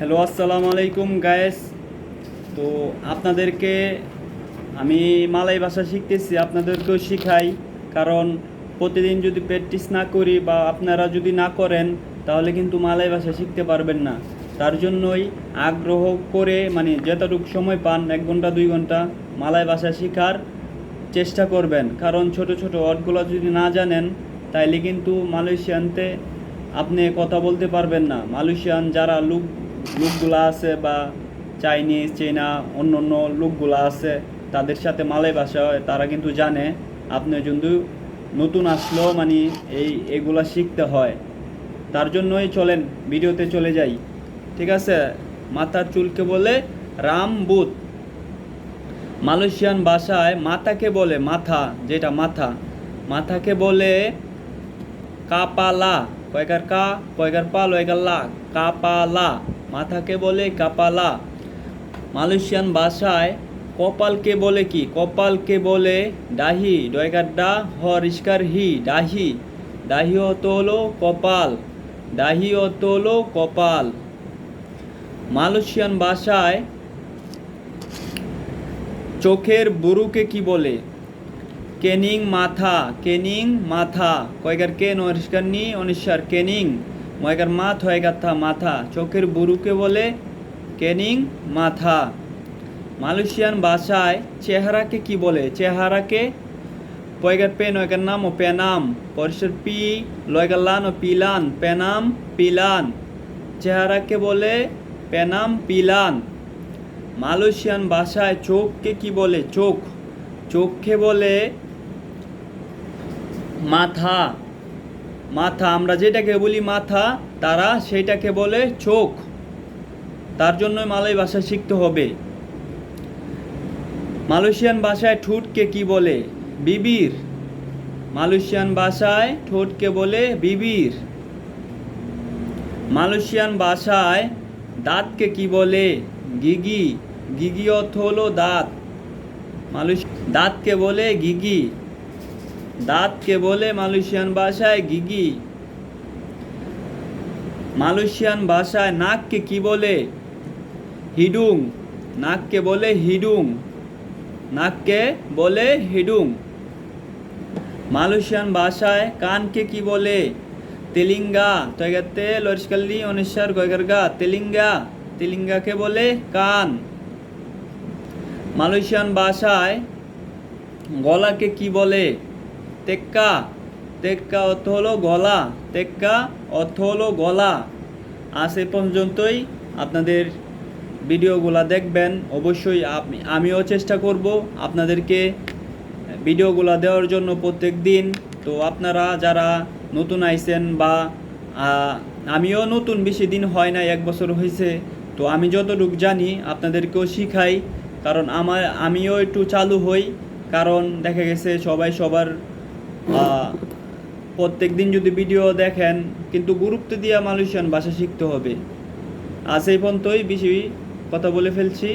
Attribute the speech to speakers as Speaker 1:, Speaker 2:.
Speaker 1: Hello, আসসালামু আলাইকুম guys তো আপনাদেরকে আমি মালাই ভাষা শিখতেছি, আপনাদেরকেও শিখাই। কারণ প্রতিদিন যদি প্র্যাকটিস না করি বা আপনারা যদি না করেন, তাহলে কিন্তু মালাই ভাষা শিখতে পারবেন না। তার জন্যই আগ্রহ করে মানে যতটুকু সময় পান, এক ঘণ্টা, দুই ঘণ্টা মালাই ভাষা শেখার চেষ্টা করবেন। কারণ ছোট ছোট ওয়ার্ডগুলো যদি না জানেন, তাইলে কিন্তু মালয়েশিয়ানতে আপনি কথা বলতে পারবেন না। মালয়েশিয়ান যারা লোক লোকগুলো আছে বা চাইনিজ চীনা অন্য অন্য লোকগুলো আছে, তাদের সাথে মালয় ভাষা হয়, তারা কিন্তু জানে। আপনি যদি নতুন আসলেও মানে এই এগুলা শিখতে হয়। তার জন্যই চলেন, ভিডিওতে চলে যাই। ঠিক আছে? মাথার চুলকে বলে রাম বুথ মালয়েশিয়ান ভাষায় মাথাকে বলে মাথা, যেটা মাথা। মাথাকে বলে কাপালা, কয়কার কা, কয়কার পা লয়কার লা, কাপালা। মাথাকে বলে কাপালা। মালয়েশিয়ান ভাষায় কপালকে বলে কি? কপালকে বলে ডাহি ডয়কার ডা হ রিস্কার হি ডাহি ডাহি অত হলো কপাল। ডাহি অত হলো কপাল। মালয়েশিয়ান ভাষায় চোখের বুরুকে কি বলে? কেনিং মাথা। কেনিং মাথা। কয়গার কেন অরিষ্কার নি অনিশ্বার কেনিং। ময়গার মাথ হয়ে থা মাথা। চোখের বুরুকে বলে, কেনিং মাথা। মালয়েশিয়ান ভাষায় চেহারাকে কি বলে? চেহারাকে পয়গার পেন নয়গার নাম ও পেনাম। পরিসর পি লয়গার লান ও পিলান। পেনাম, পিলান। চেহারাকে বলে, পেনাম, পিলান। মালয়েশিয়ান ভাষায় চোখকে কি বলে? চোখ। চোখকে বলে, মাথা। মাথা, আমরা যেটাকে বলি মাথা, তারা সেইটাকে বলে চোখ। তার জন্যই মালয় ভাষা শিখতে হবে। মালয়েশিয়ান ভাষায় ঠোঁটকে কি বলে? বিবির। মালয়েশিয়ান ভাষায় ঠোঁটকে বলে বিবির। মালয়েশিয়ান ভাষায় দাঁতকে কি বলে? গিগি। গিগি অর্থ হলো দাঁত। মালয়েশ দাঁতকে বলে গিগি। দাঁতকে বলে মালয়েশিয়ান ভাষায় গিগি। মালয়েশিয়ান ভাষায় নাককে কি বলে? হিডুং। নাককে বলে হিডুং। নাককে বলে হিডুং। মালয়েশিয়ান ভাষায় কানকে কি বলে? তেলিঙ্গা। তৈগাতে লরিশকাল্লি, অনিশ্বার, গয়গারগা, তেলিঙ্গা। তেলিঙ্গাকে বলে কান। মালয়েশিয়ান ভাষায় গলাকে কি বলে? তেক্কা তেক্কা অর্থ হলো গলা। তেক্কা অর্থ হলো গলা। আজ এ পর্যন্তই। আপনাদের ভিডিওগুলা দেখবেন। অবশ্যই আপনি আমিও চেষ্টা করব আপনাদেরকে ভিডিওগুলা দেওয়ার জন্য প্রত্যেক দিন। তো আপনারা যারা নতুন আইছেন বা আমিও নতুন বেশি দিন হয় না এক বছর হয়েছে তো আমি যতটুকু জানি আপনাদেরকেও শিখাই। কারণ আমার, আমিও একটু চালু হই। কারণ দেখা গেছে সবাই সবার প্রত্যেক দিন যদি ভিডিও দেখেন, কিন্তু গুরুত্ব দিয়ে মালয়েশিয়ান ভাষা শিখতে হবে। আজ এই পর্যন্তই, বেশি কথা বলে ফেলছি।